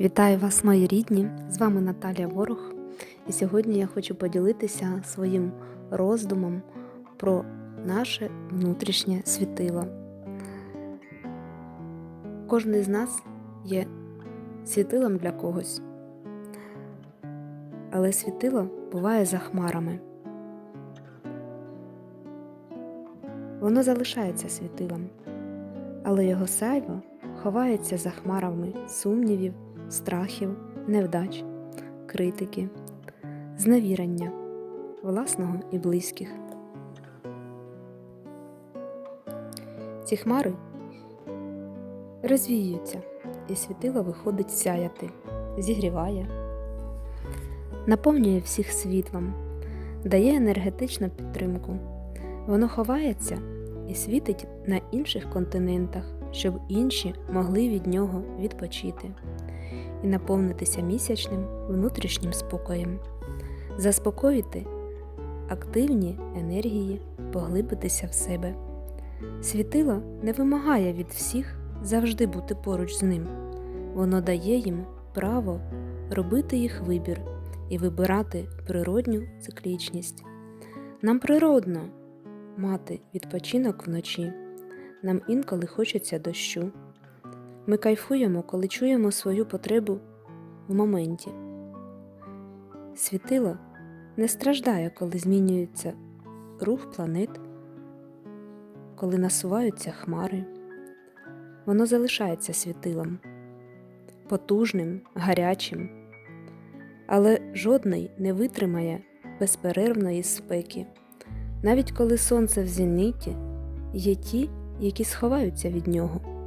Вітаю вас, мої рідні! З вами Наталія Ворог. І сьогодні я хочу поділитися своїм роздумом про наше внутрішнє світило. Кожен з нас є світилом для когось, але світило буває за хмарами. Воно залишається світилом, але його сяйво ховається за хмарами сумнівів, страхів, невдач, критики, зневірення власного і близьких. Ці хмари розвіюються, і світило виходить сяяти, зігріває, наповнює всіх світлом, дає енергетичну підтримку. Воно ховається і світить на інших континентах, щоб інші могли від нього відпочити і наповнитися місячним внутрішнім спокоєм, заспокоїти активні енергії, поглибитися в себе. Світило не вимагає від всіх завжди бути поруч з ним, воно дає їм право робити їх вибір і вибирати природню циклічність. Нам природно мати відпочинок вночі, нам інколи хочеться дощу. Ми кайфуємо, коли чуємо свою потребу в моменті. Світило не страждає, коли змінюється рух планет, коли насуваються хмари. Воно залишається світилом, потужним, гарячим, але жодний не витримає безперервної спеки. Навіть коли сонце в зеніті, є ті, які сховаються від нього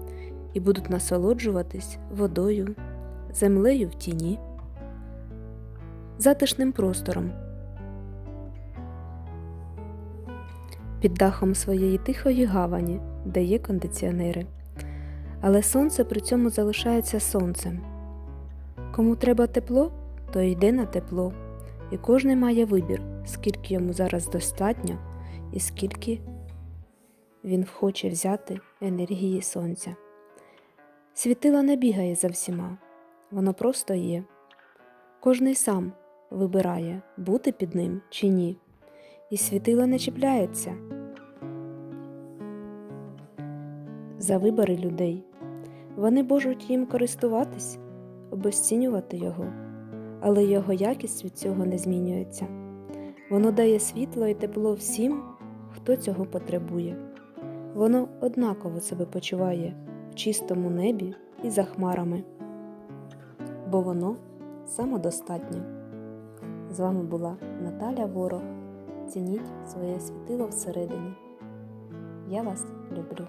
і будуть насолоджуватись водою, землею в тіні, затишним простором. Під дахом своєї тихої гавані, де є кондиціонери. Але сонце при цьому залишається сонцем. Кому треба тепло, то йде на тепло, і кожен має вибір, скільки йому зараз достатньо і скільки він хоче взяти енергії сонця. Світило не бігає за всіма, воно просто є. Кожний сам вибирає, бути під ним чи ні, і світило не чіпляється за вибори людей. Вони можуть їм користуватись, обесцінювати його, але його якість від цього не змінюється. Воно дає світло і тепло всім, хто цього потребує. Воно однаково себе почуває в чистому небі і за хмарами, бо воно самодостатнє. З вами була Наталя Ворог. Цініть своє світило всередині. Я вас люблю.